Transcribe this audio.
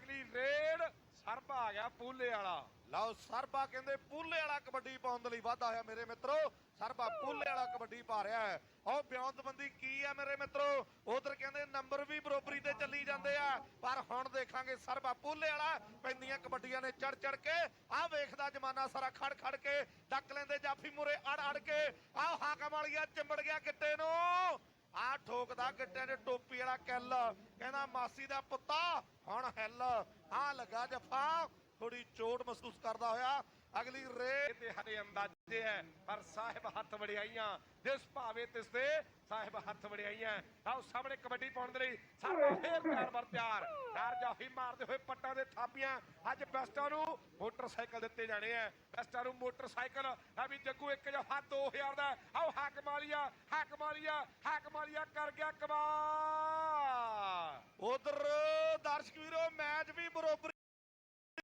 ਅਗਲੀ ਰੇਡ ਸਰਬਾ ਆ ਗਿਆ ਪੂਲੇ ਵਾਲਾ। ਲਓ, ਸਰਬਾ ਕਹਿੰਦੇ ਪੂਲੇ ਵਾਲਾ ਕਬੱਡੀ ਪਾਉਣ ਦੇ ਲਈ ਵਾਧਾ ਹੋਇਆ ਮੇਰੇ ਮਿੱਤਰੋ। ਸਰਬਾ ਪੂਲੇ ਵਾਲਾ ਕਬੱਡੀ ਪਾ ਰਿਹਾ ਹੈ। ਉਹ ਬਿਉਂਤਬੰਦੀ ਕੀ ਹੈ ਮੇਰੇ ਮਿੱਤਰੋ? ਉਧਰ ਕਹਿੰਦੇ ਨੰਬਰ ਵੀ ਬਰੋਬਰੀ ਤੇ ਚੱਲੀ ਜਾਂਦੇ ਆ। ਪਰ ਹੁਣ ਦੇਖਾਂਗੇ ਸਰਬਾ ਪੂਲੇ ਵਾਲਾ। ਪੈਂਦੀਆਂ ਕਬੱਡੀਆਂ ਨੇ ਚੜ ਚੜ ਕੇ, ਆਹ ਵੇਖਦਾ ਜਮਾਨਾ ਸਾਰਾ ਖੜ ਖੜ ਕੇ, ਡੱਕ ਲੈਂਦੇ ਜਾਫੀ ਮੂਰੇ ਅੜ ਅੜ ਕੇ। ਆਹ ਹਾਕਮ ਵਾਲੀਆ ਚਿੰਬੜ ਗਿਆ ਗਿੱਟੇ ਨੂੰ। ਠੋਕਦਾ ਗਿੱਟੇ ਨੇ ਟੋਪੀ ਵਾਲਾ ਕੈਲ। ਕਹਿੰਦਾ, ਮਾਸੀ ਦਾ ਪੁੱਤਾ, ਹੁਣ ਹਿੱਲ। ਹਾਂ, ਲੱਗਾ ਜਫਾ। ਥੋੜੀ ਚੋਟ ਮਹਿਸੂਸ ਕਰਦਾ ਹੋਇਆ। ਅਗਲੀ ਰੇ ਤੇ ਹਰੇ ਅੰਦਾਜ਼ੇ ਹੈ ਪਰ ਸਾਹਿਬ ਹੱਥ ਵੜਿਆਈਆਂ। ਜਿਸ ਭਾਵੇ ਤਿਸ ਤੇ ਸਾਹਿਬ ਹੱਥ ਵੜਿਆਈਆਂ। ਆਓ ਸਾਹਮਣੇ ਕਬੱਡੀ ਪਾਉਣ ਦੇ ਲਈ ਸਰਬਾ ਫੇਰ ਤਿਆਰ ਬਰ ਤਿਆਰ। ਡਰ ਜਾਫੀ ਮਾਰਦੇ ਹੋਏ ਪੱਟਾਂ ਦੇ ਥਾਪੀਆਂ। ਅੱਜ ਬੈਸਟਾਂ ਨੂੰ ਮੋਟਰਸਾਈਕਲ ਦਿੱਤੇ ਜਾਣੇ ਆ ਬੈਸਟਾਂ ਨੂੰ ਮੋਟਰਸਾਈਕਲ। ਆ ਵੀ ਜੱਗੂ ਇੱਕ ਜਫਾ 2000 ਦਾ ਆਓ ਹੱਕ ਮਾਲੀਆ ਹੱਕ ਮਾਲੀਆ ਹੱਕ ਮਾਲੀਆ ਕਰ ਗਿਆ ਕਮਾਲ। ਉਧਰ ਦਰਸ਼ਕ ਵੀਰੋ ਮੈਚ ਵੀ ਬਰੋਬਰ